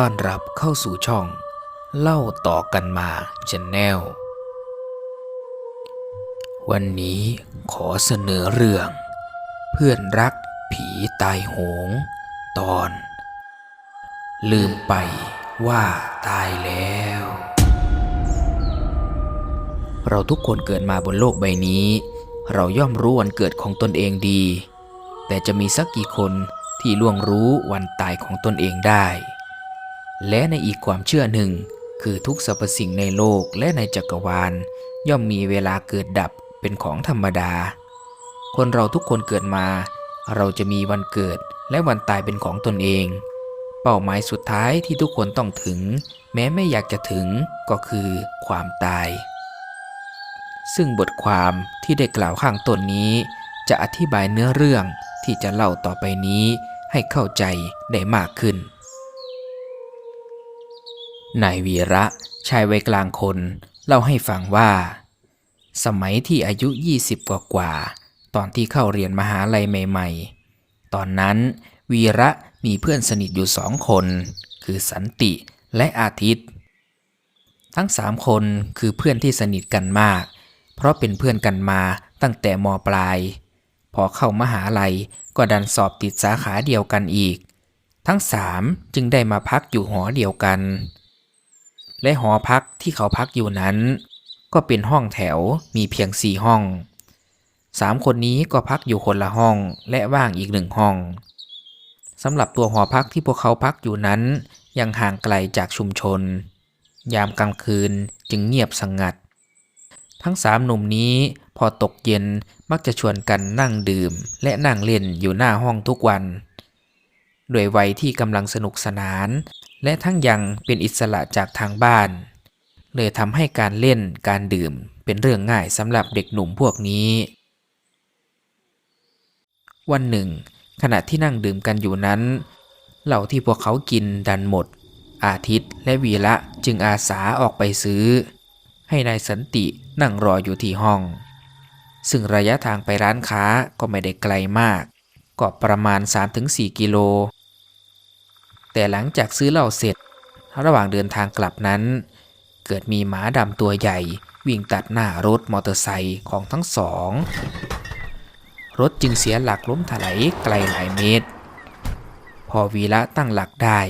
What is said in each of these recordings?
ต้อนรับเข้าสู่ช่อง เล่าต่อกันมาชนแนลวันนี้ขอเสนอเรื่อง เพื่อนรักผีตายโหง ตอน ลืมไปว่าตายแล้ว เราทุกคนเกิดมาบนโลกใบนี้ เราย่อมรู้วันเกิดของตนเองดี แต่จะมีสักกี่คนที่ล่วงรู้วันตายของตนเองได้ และในอีกความเชื่อหนึ่ง คือทุกสรรพสิ่งในโลกและในจักรวาล ย่อมมีเวลาเกิดดับเป็นของธรรมดา คนเราทุกคนเกิดมา เราจะมีวันเกิดและวันตายเป็นของตนเอง เป้าหมายสุดท้ายที่ทุกคนต้องถึง แม้ไม่อยากจะถึงก็คือความตาย ซึ่งบทความที่ได้กล่าวข้างต้นนี้ จะอธิบายเนื้อเรื่องที่จะเล่าต่อไปนี้ให้เข้าใจได้มากขึ้น นายวีระชายวัยกลางคน เล่าให้ฟังว่า สมัยที่อายุ 20 กว่ากว่า ตอนที่เข้าเรียนมหาลัยใหม่ ๆ ตอนนั้นวีระมีเพื่อนสนิทอยู่สองคน คือสันติและอาทิตย์ ทั้งสามคนคือเพื่อนที่สนิทกันมาก เพราะเป็นเพื่อนกันมาตั้งแต่มปลาย พอเข้ามหาลัยก็ดันสอบติดสาขาเดียวกันอีก ทั้งสามจึงได้มาพักอยู่หอเดียวกัน และหอพักที่เขาพักอยู่นั้น ก็เป็นห้องแถวมีเพียงสี่ห้องสามคนนี้ก็พักอยู่คนละห้องและว่างอีกหนึ่งห้องสำหรับตัวหอพักที่พวกเขาพักอยู่นั้น ยังห่างไกลจากชุมชน ยามกลางคืนจึงเงียบสงัด ทั้งสามหนุ่มนี้พอตกเย็นมักจะชวนกันนั่งดื่ม และนั่งเล่นอยู่หน้าห้องทุกวันด้วยวัยที่กำลังสนุกสนาน และทั้งยังเป็นอิสระจากทางบ้าน เลยทำให้การเล่นการดื่มเป็นเรื่องง่ายสำหรับเด็กหนุ่มพวกนี้ วันหนึ่ง ขณะที่นั่งดื่มกันอยู่นั้น เหล้าที่พวกเขากินดันหมด อาทิตย์และวีระจึงอาสาออกไปซื้อ ให้นายสันตินั่งรออยู่ที่ห้อง ซึ่งระยะทางไปร้านค้าก็ไม่ได้ไกลมาก ก็ประมาณ 3-4 กิโล แต่หลังจากซื้อเหล้าเสร็จ ระหว่างเดินทางกลับนั้น เกิดมีหมาดำตัวใหญ่ วิ่งตัดหน้ารถมอเตอร์ไซค์ของทั้งสอง รถจึงเสียหลักล้มถลายไกลหลายเมตร พอวีระตั้งหลักได้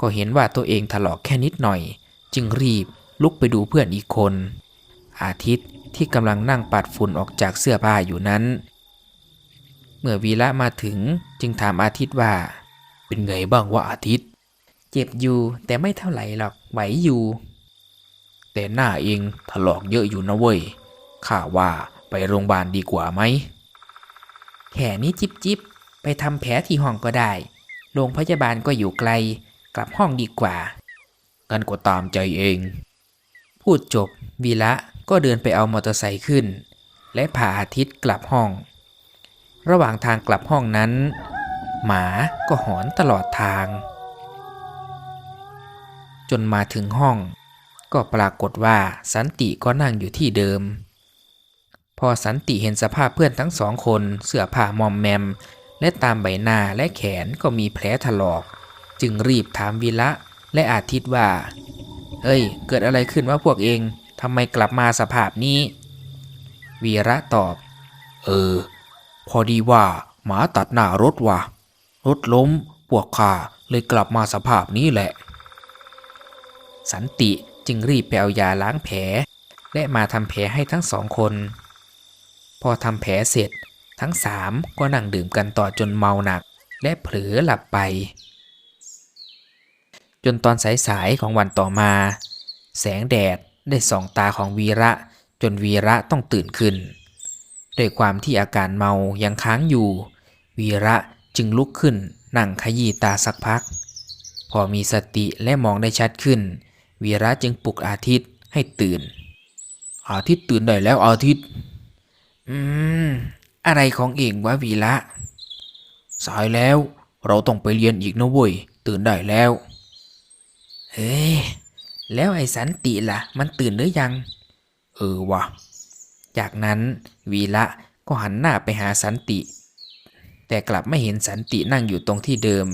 ก็เห็นว่าตัวเองถลอกแค่นิดหน่อย จึงรีบลุกไปดูเพื่อนอีกคน อาทิตย์ที่กำลังนั่งปัดฝุ่นออกจากเสื้อผ้าอยู่นั้น เมื่อวีระมาถึงจึงถามอาทิตย์ว่า เป็นไงบ้างวะอาทิตย์ เจ็บอยู่แต่ไม่เท่าไหร่หรอกไหวอยู่ แต่หน้าเองถลอกเยอะอยู่นะเว้ยข้าว่าไปโรงพยาบาลดีกว่าไหมแผลนี้จิบจิบไปทำแผลที่ห้องก็ได้ โรงพยาบาลก็อยู่ไกล กลับห้องดีกว่างั้นก็ตามใจเอง พูดจบวีระก็เดินไปเอามอเตอร์ไซค์ขึ้น และพาอาทิตย์กลับห้อง ระหว่างทางกลับห้องนั้น หมาก็หอนตลอดทาง จนมาถึงห้อง ก็ปรากฏว่าสันติก็นั่งอยู่ที่เดิม พอสันติเห็นสภาพเพื่อนทั้งสองคนเสื้อผ้ามอมแมม และตามใบหน้าและแขนก็มีแผลถลอก จึงรีบถามวีระและอาทิตย์ว่า เอ้ย เกิดอะไรขึ้นว่าพวกเองทำไมกลับมาสภาพนี้ วีระตอบ เออ พอดีว่าหมาตัดหน้ารถว่ะ รถล้มพวกข้าเลยกลับมาสภาพนี้แหละ สันติจึงรีบไปเอายาล้างแผล และมาทำแผลให้ทั้งสองคน พอทำแผลเสร็จ ทั้งสามก็นั่งดื่มกันต่อจนเมาหนัก และเผลอหลับไป จนตอนสายๆของวันต่อมา แสงแดดได้ส่องตาของวีระจนวีระต้องตื่นขึ้น ด้วยความที่อาการเมายังค้างอยู่ วีระจึงลุกขึ้นนั่งขยี้ตาสักพัก พอมีสติและมองได้ชัดขึ้น วีระจึงปลุกอาทิตย์ให้ตื่น อาทิตย์ตื่นได้แล้วอาทิตย์ อืม อะไรของเองวะวีระ สายแล้วเราต้องไปเรียนอีกนะเว้ย ตื่นได้แล้ว เฮ้ย แล้วไอ้สันติล่ะ มันตื่นหรือยัง เออวะ จากนั้นวีระก็หันหน้าไปหาสันติ แต่กลับไม่เห็นสันตินั่งอยู่ตรงที่เดิม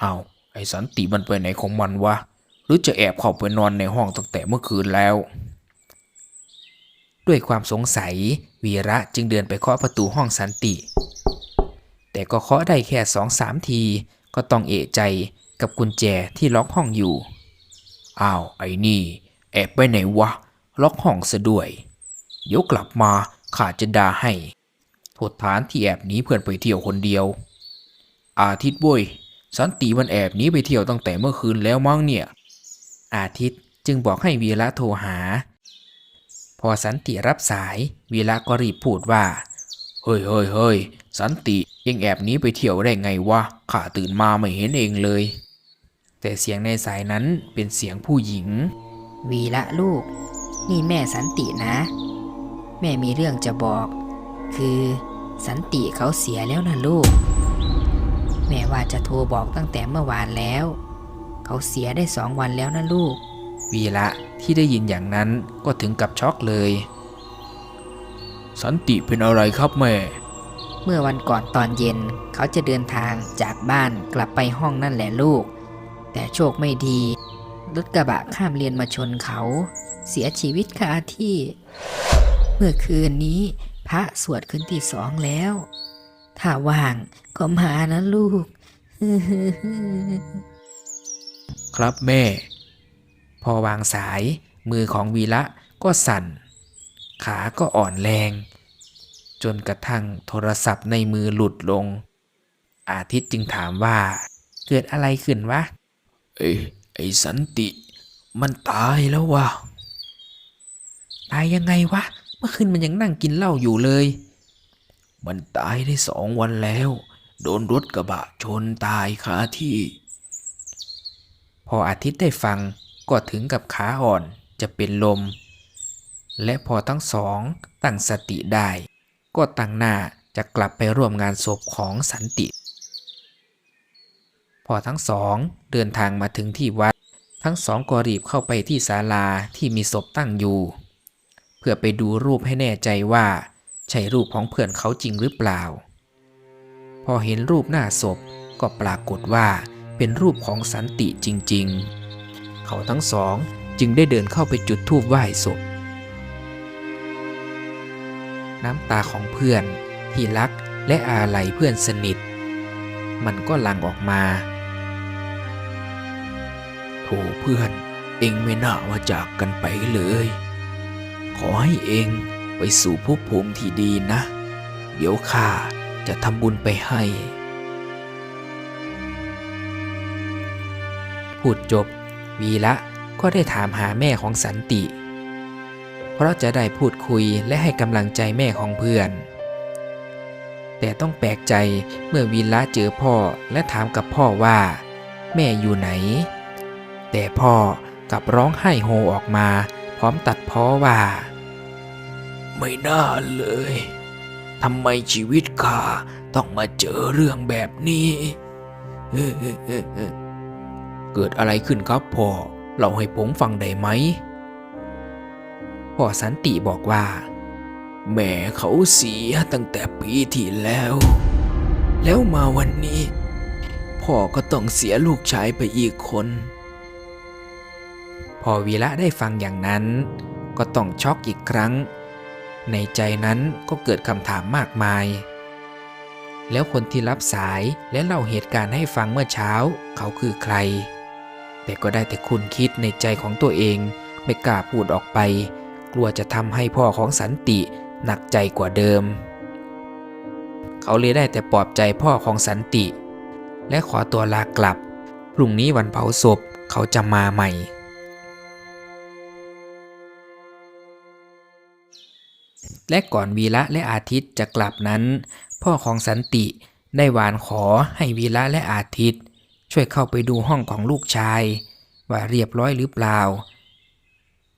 เอาไอ้สันติมันไปไหนของมันวะ รือจะแอบเข้าไปนอนในห้องตั้งแต่เมื่อคืนแล้ว ด้วยความสงสัยวีระจึงเดินไปเคาะประตูห้องสันติ แต่ก็เคาะได้แค่สองสามทีก็ต้องเอะใจกับกุญแจที่ล็อกห้องอยู่ อ้าวไอ้นี่ แอบไปไหนวะ ล็อกห้องซะด้วย เดี๋ยวกลับมาข้าจะด่าให้โทษฐานที่แอบหนีเพื่อนไปเที่ยวคนเดียว อาทิตย์เว้ยสันติมันแอบหนีไปเที่ยวตั้งแต่เมื่อคืนแล้วมั้งเนี่ย อาทิตย์จึงบอกให้วีระโทรหา พอสันติรับสายวีระก็รีบพูดว่า เฮ้ยเฮ้ยเฮ้ยสันติเองแอบนี้ไปเที่ยวได้ไงวะข้าตื่นมาไม่เห็นเองเลย แต่เสียงในสายนั้นเป็นเสียงผู้หญิง วีละลูก นี่แม่สันตินะ แม่มีเรื่องจะบอก คือสันติเขาเสียแล้วนะลูก แม่ว่าจะโทรบอกตั้งแต่เมื่อวานแล้ว เขาเสียได้สองวันแล้วนะลูก วีระที่ได้ยินอย่างนั้นก็ถึงกับช็อกเลย สันติเป็นอะไรครับแม่ เมื่อวันก่อนตอนเย็น เขาจะเดินทางจากบ้านกลับไปห้องนั่นแหละลูก แต่โชคไม่ดีรถกระบะข้ามเลนมาชนเขา เสียชีวิตคาที่ เมื่อคืนนี้พระสวดคืนที่สองแล้ว ถ้าว่างก็มานะลูก ครับแม่ พอวางสายมือของวีระก็สั่น ขาก็อ่อนแรง จนกระทั่งโทรศัพท์ในมือหลุดลง อาทิตย์จึงถามว่า เกิดอะไรขึ้นวะ เอ้ยไอ้สันติ มันตายแล้ววะตายยังไงวะ เมื่อคืนมันยังนั่งกินเหล้าอยู่เลย มันตายได้สองวันแล้ว โดนรถกระบะชนตายคาที่ พออาทิตย์ได้ฟังก็ถึงกับขาอ่อนจะเป็นลม และพอทั้งสองตั้งสติได้ ก็ตั้งหน้าจะกลับไปร่วมงานศพของสันติ พอทั้งสองเดินทางมาถึงที่วัด ทั้งสองก็รีบเข้าไปที่ศาลาที่มีศพตั้งอยู่ เพื่อไปดูรูปให้แน่ใจว่า ใช่รูปของเพื่อนเขาจริงหรือเปล่า พอเห็นรูปหน้าศพก็ปรากฏว่า เป็นรูปของสันติจริง ๆ เขาทั้งสองจึงได้เดินเข้าไปจุดธูปไหว้ศพ น้ำตาของเพื่อนที่รักและอาลัยเพื่อนสนิท มันก็หลั่งออกมาโถเพื่อน เองไม่น่ามาจากกันไปเลย ขอให้เองไปสู่ภพภูมิที่ดีนะ เดี๋ยวข้าจะทำบุญไปให้ พูดจบ วีละก็ได้ถามหาแม่ของสันติ เพราะจะได้พูดคุยและให้กำลังใจแม่ของเพื่อน แต่ต้องแปลกใจเมื่อวีละเจอพ่อและถามกับพ่อว่า แม่อยู่ไหน แต่พ่อกลับร้องไห้โฮออกมา พร้อมตัดพ้อว่า ไม่น่าเลยทำไมชีวิตข้าต้องมาเจอเรื่องแบบนี้ เกิดอะไรขึ้นครับพ่อเราให้ผมฟังได้ไหมพ่อสันติบอกว่า แม่เขาเสียตั้งแต่ปีที่แล้ว แล้วมาวันนี้ พ่อก็ต้องเสียลูกชายไปอีกคน พอวีระได้ฟังอย่างนั้น ก็ต้องช็อกอีกครั้ง ในใจนั้นก็เกิดคำถามมากมาย แล้วคนที่รับสายและเล่าเหตุการณ์ให้ฟังเมื่อเช้า เขาคือใคร แต่ก็ได้แต่คุณคิดในใจของตัวเอง ไม่กล้าพูดออกไป กลัวจะทำให้พ่อของสันติหนักใจกว่าเดิม เขาเลยได้แต่ปลอบใจพ่อของสันติ และขอตัวลากลับ พรุ่งนี้วันเผาศพเขาจะมาใหม่และก่อนวีระและอาทิตย์จะกลับนั้น พ่อของสันติได้วานขอให้วีระและอาทิตย์ ช่วยเข้าไปดูห้องของลูกชาย ว่าเรียบร้อยหรือเปล่า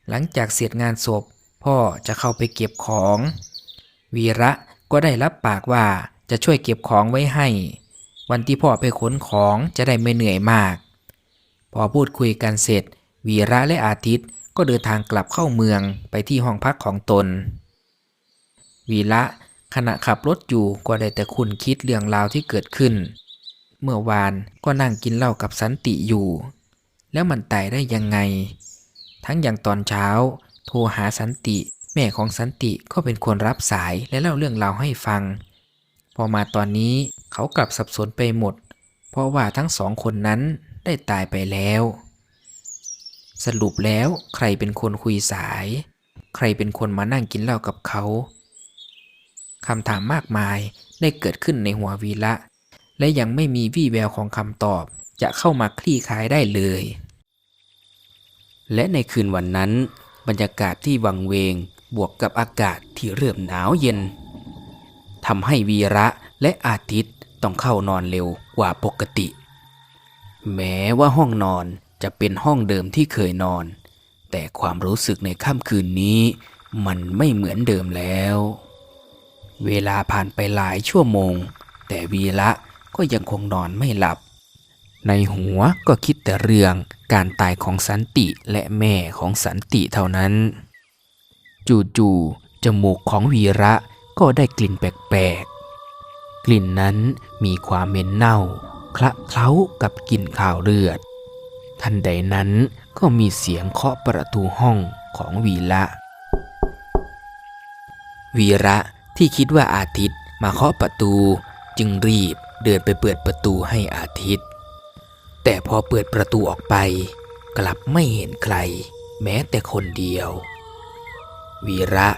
หลังจากเสร็จงานศพ พ่อจะเข้าไปเก็บของ วีระก็ได้รับปากว่าจะช่วยเก็บของไว้ให้ วันที่พ่อไปขนของจะได้ไม่เหนื่อยมาก พอพูดคุยกันเสร็จ วีระและอาทิตย์ก็เดินทางกลับเข้าเมืองไปที่ห้องพักของตน วีระขณะขับรถอยู่ก็ได้แต่คุณคิดเรื่องราวที่เกิดขึ้น เมื่อวานก็นั่งกินเหล้ากับสันติอยู่ แล้วมันตายได้ยังไง ทั้งอย่างตอนเช้า โทรหาสันติ แม่ของสันติก็เป็นคนรับสายและเล่าเรื่องราวให้ฟัง พอมาตอนนี้เขากลับสับสนไปหมด เพราะว่าทั้งสองคนนั้นได้ตายไปแล้ว สรุปแล้วใครเป็นคนคุยสาย ใครเป็นคนมานั่งกินเหล้ากับเขาคำถามมากมายได้เกิดขึ้นในหัววีละ และยังไม่มีวี่แววของคำตอบ จะเข้ามาคลี่คลายได้เลย และในคืนวันนั้น บรรยากาศที่วังเวงบวกกับอากาศที่เริ่มหนาวเย็นทำให้วีระและอาทิตย์ต้องเข้านอนเร็วกว่าปกติ แม้ว่าห้องนอนจะเป็นห้องเดิมที่เคยนอน แต่ความรู้สึกในค่ำคืนนี้ มันไม่เหมือนเดิมแล้ว เวลาผ่านไปหลายชั่วโมง แต่วีระ ก็ยังคงนอนไม่หลับ ในหัวก็คิดแต่เรื่องการตายของสันติและแม่ของสันติเท่านั้น จู่ๆจมูกของวีระก็ได้กลิ่นแปลกๆ กลิ่นนั้นมีความเหม็นเน่า คละเคล้ากับกลิ่นข่าวเลือด ทันใดนั้นก็มีเสียงเคาะประตูห้องของวีระวีระที่คิดว่าอาทิตย์มาเคาะประตูจึงรีบ เดินไปเปิดประตูให้อาทิตย์ แต่พอเปิดประตูออกไป กลับไม่เห็นใคร แม้แต่คนเดียว วีระ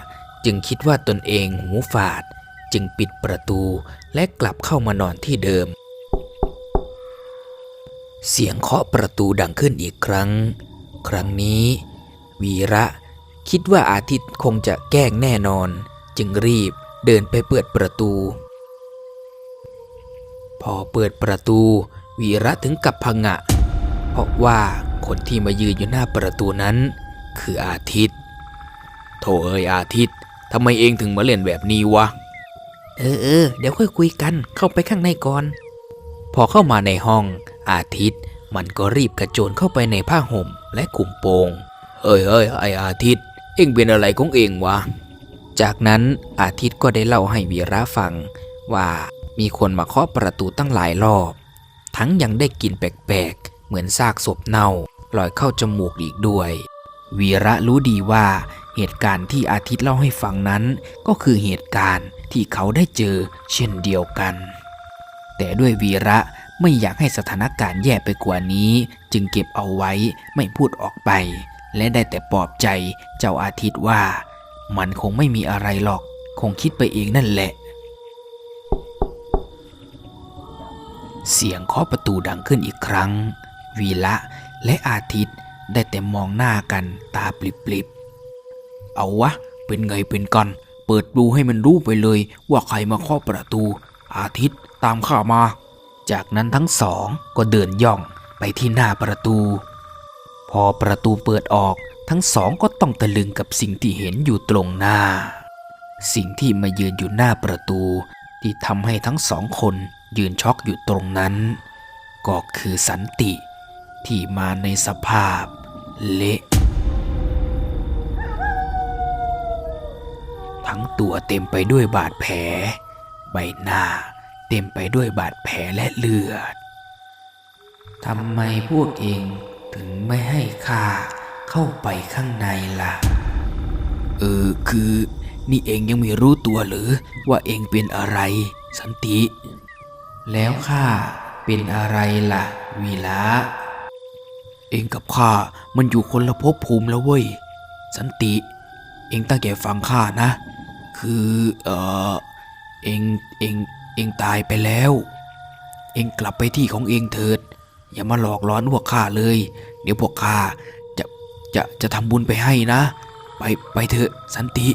จึงคิดว่าตนเองหูฝาดจึงปิดประตูและกลับเข้ามานอนที่เดิม เสียงเคาะประตูดังขึ้นอีกครั้ง ครั้งนี้ วีระคิดว่าอาทิตย์คงจะแกล้งแน่นอน จึงรีบเดินไปเปิดประตู พอเปิดประตู วีระถึงกับพังะ เพราะว่าคนที่มายืนอยู่หน้าประตูนั้น คืออาทิตย์โถเอ้ยอาทิตย์ทำไมเองถึงมาเล่นแบบนี้วะ เออเออเดี๋ยวค่อยคุยกันเข้าไปข้างในก่อน พอเข้ามาในห้องอาทิตย์มันก็รีบกระโจนเข้าไปในผ้าห่มและกลุ่มโปงเฮ้ยเฮ้ยไออาทิตย์ เอ็งเป็นอะไรของเองวะ จากนั้นอาทิตย์ก็ได้เล่าให้วีระฟังว่า มีคนมาเคาะประตูตั้งหลายรอบ ทั้งยังได้กลิ่นแปลกๆ เหมือนซากศพเน่าลอยเข้าจมูกอีกด้วย วีระรู้ดีว่าเหตุการณ์ที่อาทิตย์เล่าให้ฟังนั้นก็คือเหตุการณ์ที่เขาได้เจอเช่นเดียวกัน แต่ด้วยวีระไม่อยากให้สถานการณ์แย่ไปกว่านี้ จึงเก็บเอาไว้ไม่พูดออกไป และได้แต่ปลอบใจเจ้าอาทิตย์ว่า มันคงไม่มีอะไรหรอก คงคิดไปเองนั่นแหละ เสียงเคาะประตูดังขึ้นอีกครั้ง วีละและอาทิตย์ได้แต่มองหน้ากันตาปลิบๆ เอาวะ เป็นไงเป็นกัน เปิดดูให้มันรู้ไปเลยว่าใครมาเคาะประตู อาทิตย์ตามข้ามา จากนั้นทั้งสองก็เดินย่องไปที่หน้าประตู พอประตูเปิดออกทั้งสองก็ต้องตะลึงกับสิ่งที่เห็นอยู่ตรงหน้า สิ่งที่มายืนอยู่หน้าประตู ที่ทำให้ทั้งสองคน ยืนช็อกอยู่ตรงนั้น ก็คือสันติที่มาในสภาพเละทั้งตัวเต็มไปด้วยบาดแผล ใบหน้าเต็มไปด้วยบาดแผลและเลือดทำไมพวกเองถึงไม่ให้ข้าเข้าไปข้างในล่ะ เออคือ นี่เองยังไม่รู้ตัวหรือว่าเองเป็นอะไร สันติ แล้วข้าเป็นอะไรล่ะ วีละเองกับข้ามันอยู่คนละภพภูมิแล้วเว้ย สันติ เองตั้งใจฟังข้านะ คือเออเองเองเองตายไปแล้ว เองกลับไปที่ของเองเถิด อย่ามาหลอกล้อนพวกข้าเลย เดี๋ยวพวกข้าจะจะจะทำบุญไปให้นะ ไปไปเถอะสันติ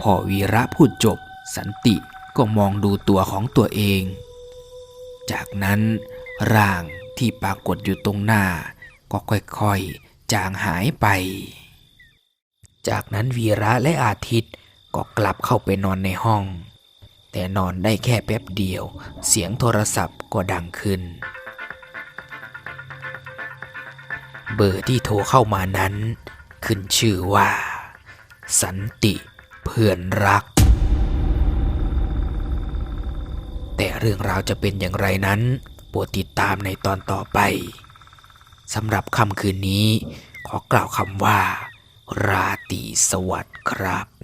พอวีระพูดจบ สันติก็มองดูตัวของตัวเอง จากนั้นร่างที่ปรากฏอยู่ตรงหน้า ก็ค่อยๆ จางหายไป จากนั้นวีระและอาทิตย์ก็กลับเข้าไปนอนในห้อง แต่นอนได้แค่แป๊บเดียว เสียงโทรศัพท์ก็ดังขึ้น เบอร์ที่โทรเข้ามานั้น ขึ้นชื่อว่า สันติเพื่อนรัก แต่เรื่องราวจะเป็นอย่างไรนั้นโปรดติดตามในตอนต่อไปสำหรับค่ำคืนนี้ ขอกล่าวคำว่า ราตรีสวัสดิ์ครับ